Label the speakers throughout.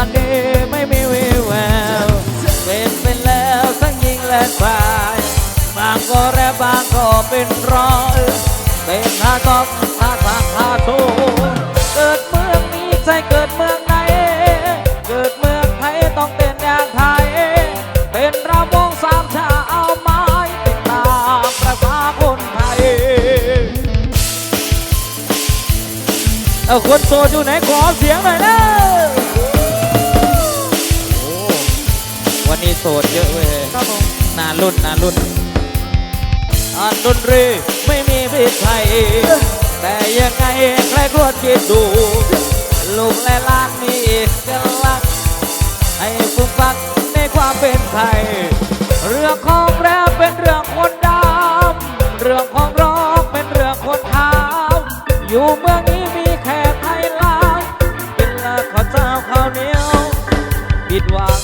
Speaker 1: ันนี้ไม่มีวิแววเป็นเป็นแล้วทั้งยิงและควายบางก็แรบบางก็เป็นร้อยเป็นทาตอกทาสักทาทูเกิดเมืองนี้ใช่เกิดเมืองไหนเกิดเมืองไทยต้องเป็นอย่างไทย เป็นระวงสามชาเอาไม้ติดตามประษาคนไทยเอาคนโสดอยู่ไหนขอเสียงหน่อยนะ นนี้โสดเยอะเว้ย
Speaker 2: ครับผม
Speaker 1: นารุ่นนารุ่นอ่านดนตรีไม่มีพิษภัยแต่ยังไงใครควรคิดดู ลูกและหลานมีเอกลักษณ์ให้ฟุกฟักในความเป็นไทย เรื่องของแรปเป็นเรื่องคนดำ เรื่องของร้องเป็นเรื่องคนขาวอยู่เมืองนี้มีแค่ไทยลาวกินแล้วข้าวเจ้าข้าวเหนียวผิดหวัง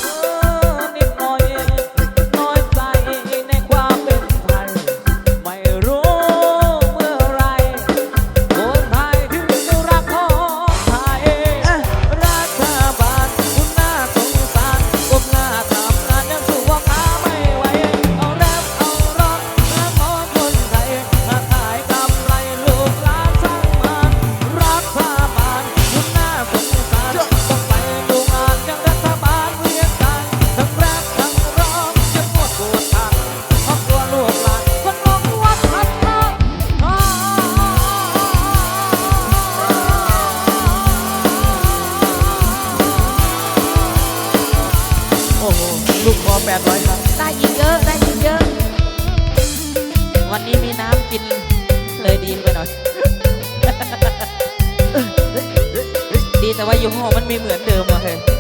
Speaker 1: แต่ว่าอ
Speaker 2: ยู่
Speaker 3: ห้องมันมีเหมือนเดิมอะเฮ้ย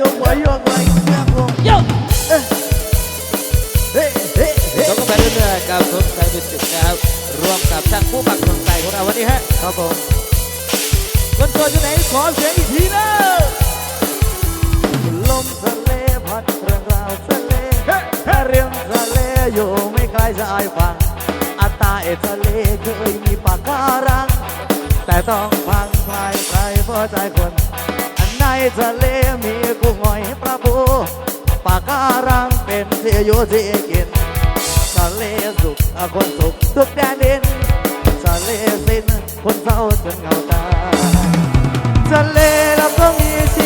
Speaker 1: โยกไว้
Speaker 2: โยกไว้ครับผม
Speaker 1: โยก
Speaker 2: เฮ้เฮ้เฮ้
Speaker 1: ยกกันไปเรื่อยๆกับสนใจดุจิตนะครับรวมกับช่างผู้ปักสนใจของเราวันนี้ฮะ
Speaker 2: ครับผม
Speaker 1: คนตัวอยู่ไหนขอเสียงอีกทีนะ
Speaker 2: ลมทะเลพัดเรื่องราวทะเลเรื่องทะเลอยู่ไม่ไกลชายฝั่งอาตายทะเลเคยมีปากการัง แต่ต้องพังพายใครเพราะใจคน ทะเลมีกุ้งหอยปลาปูปากการังเป็นเสียอยู่ที่กินทะเลสุขคนสุขทุกแดนดินทะเลสิ้นคนเศร้าจนเหงาตายทะเลเรา
Speaker 4: ก็มีชี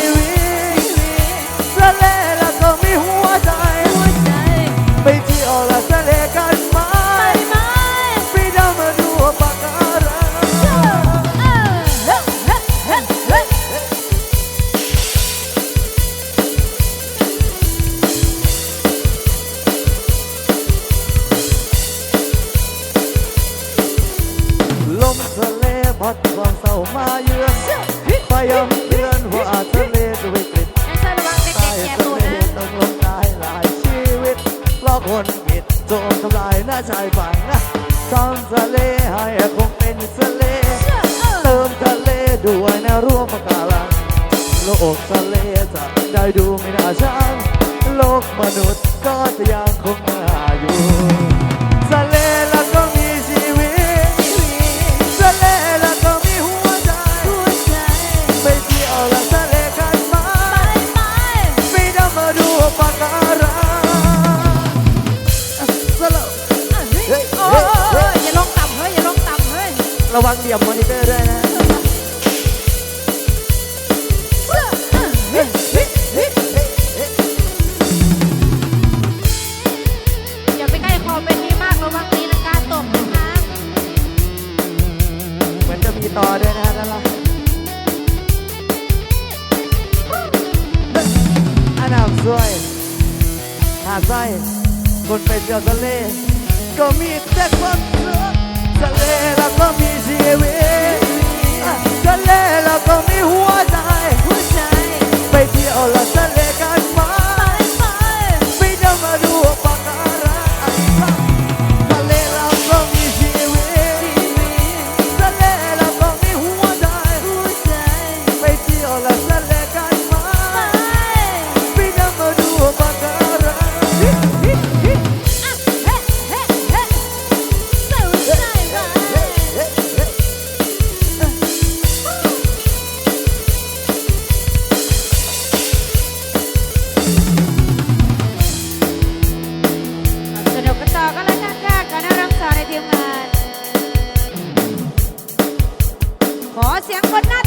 Speaker 4: โดนทำลายหน้าชา
Speaker 2: ยฝั่ง
Speaker 4: นะ
Speaker 2: ทำ
Speaker 4: ทะเลให้คมเป็นทะเลเติมทะเลด้
Speaker 2: วยนะร่วมปะกา
Speaker 1: รังโลกทะเลจะได้ดูไม่น่าช่างโลกมนุษย์ก็จะ
Speaker 3: ยังคง
Speaker 1: มาอยู่ ระวั
Speaker 3: งเหยี
Speaker 1: ยบ
Speaker 3: ม
Speaker 1: อ
Speaker 3: นิ
Speaker 1: เตอร์ด้วยนะ เสียงคนน้า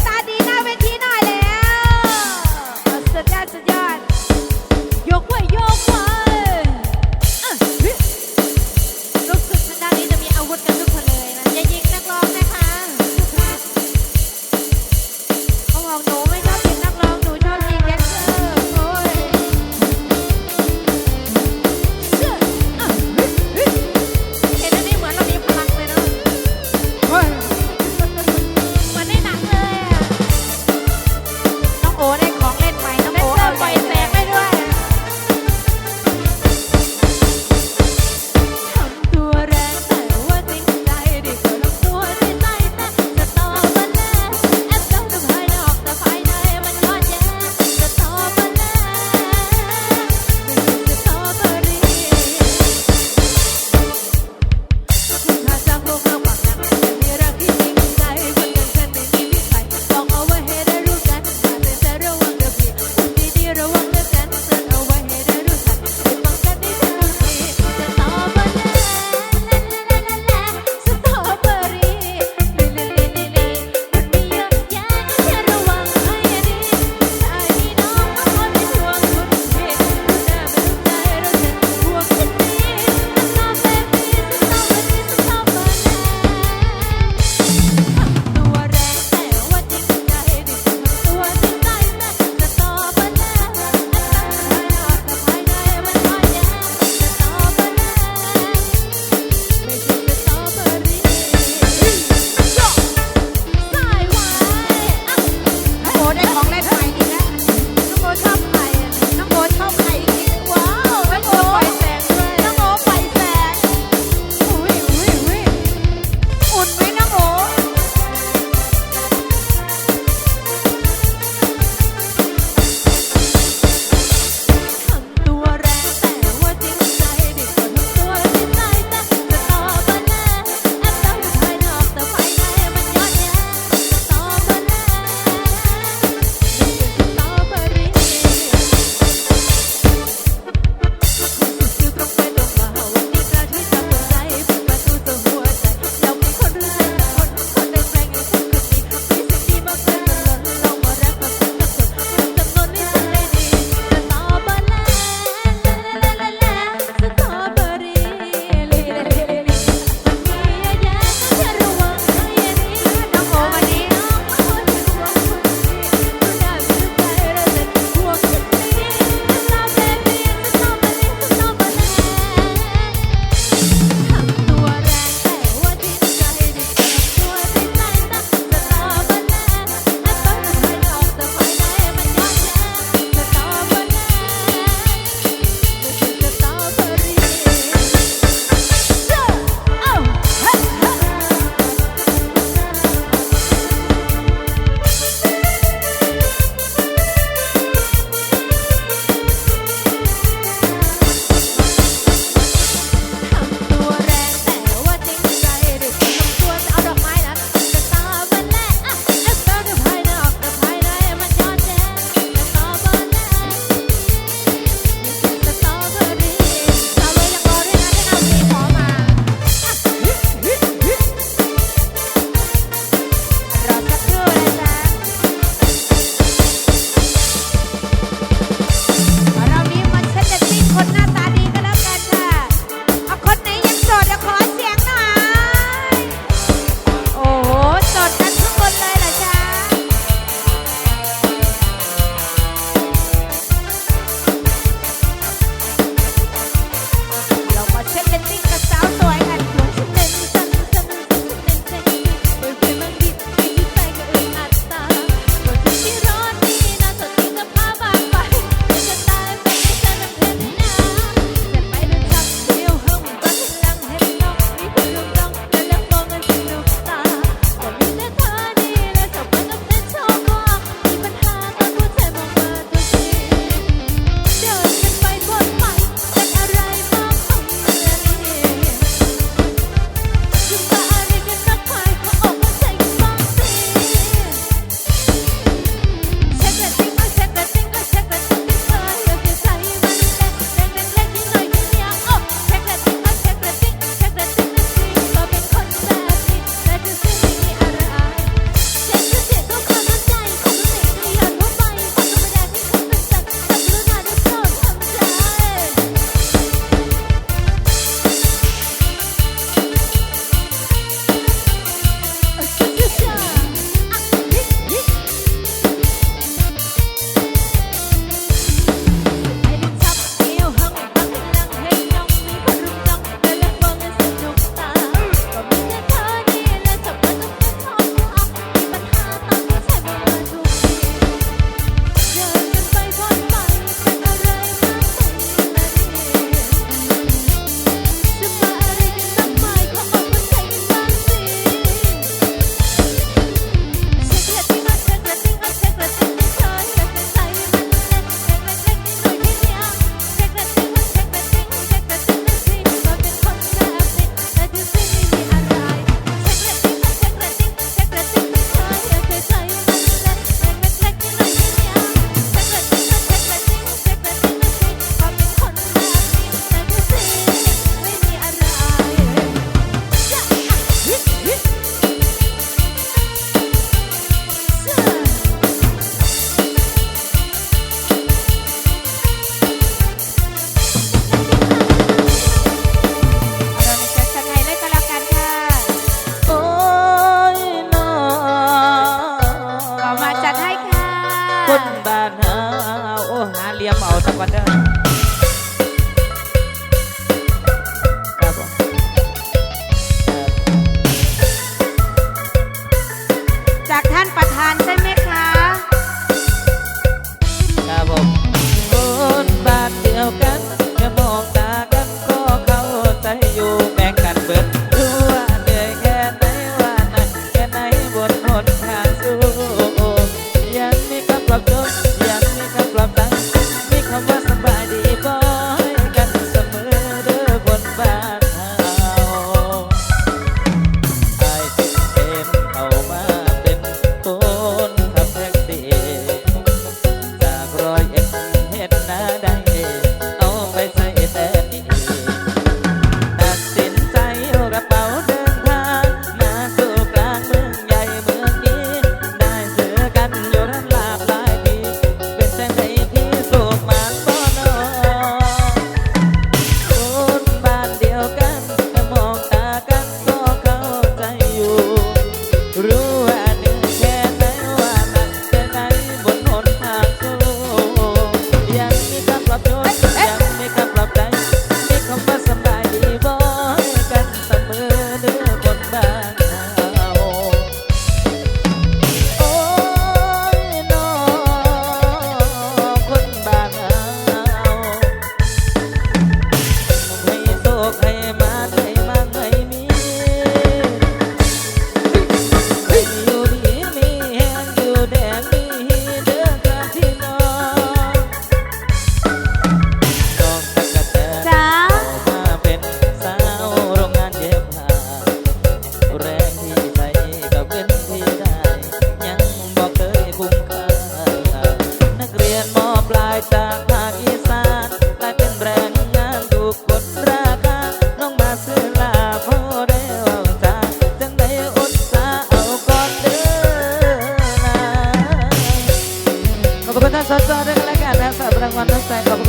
Speaker 1: กัน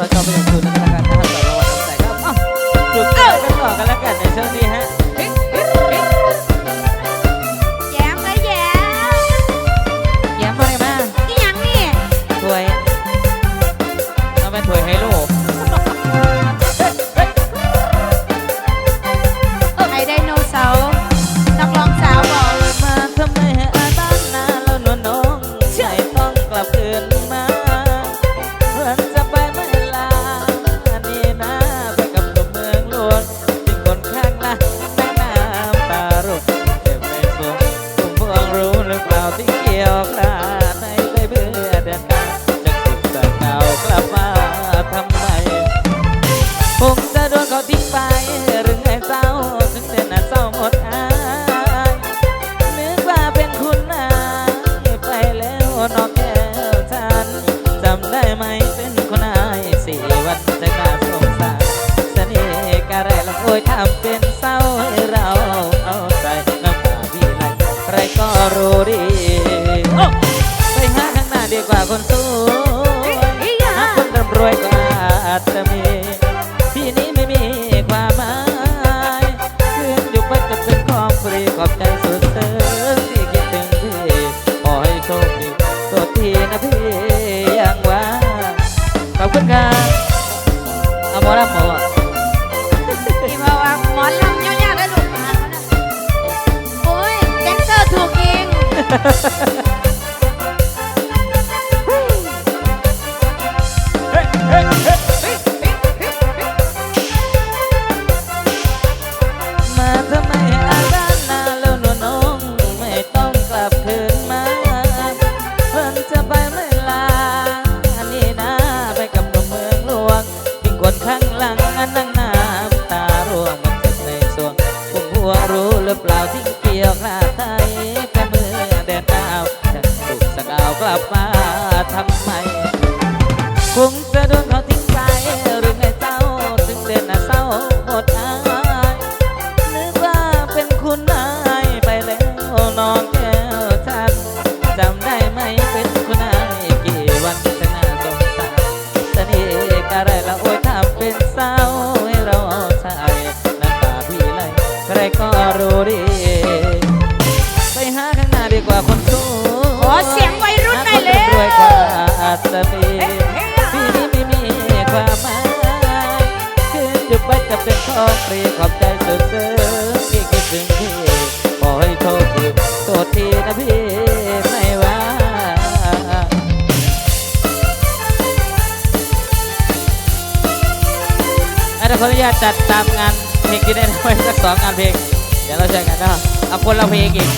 Speaker 1: ขอบคุ อา เป็นเศร้าให้เราชายน้ำตาพี่ไหลใครก็รู้ดี ไปหาข้างหน้าดีกว่าคนสู้
Speaker 3: ขอเสียงวัยรุ่นหน่อยเร็ว
Speaker 1: รวยกว่าอาจจะมีพี่นี้ไม่มีความหมายคืนอยู่ไปจะเป็นของฟรีข จะจัดตามงานเพลงที่ได้ไว้สักสองงานเพลง เดี๋ยวเราเจอกันเนะเอาคนละเพลงอีก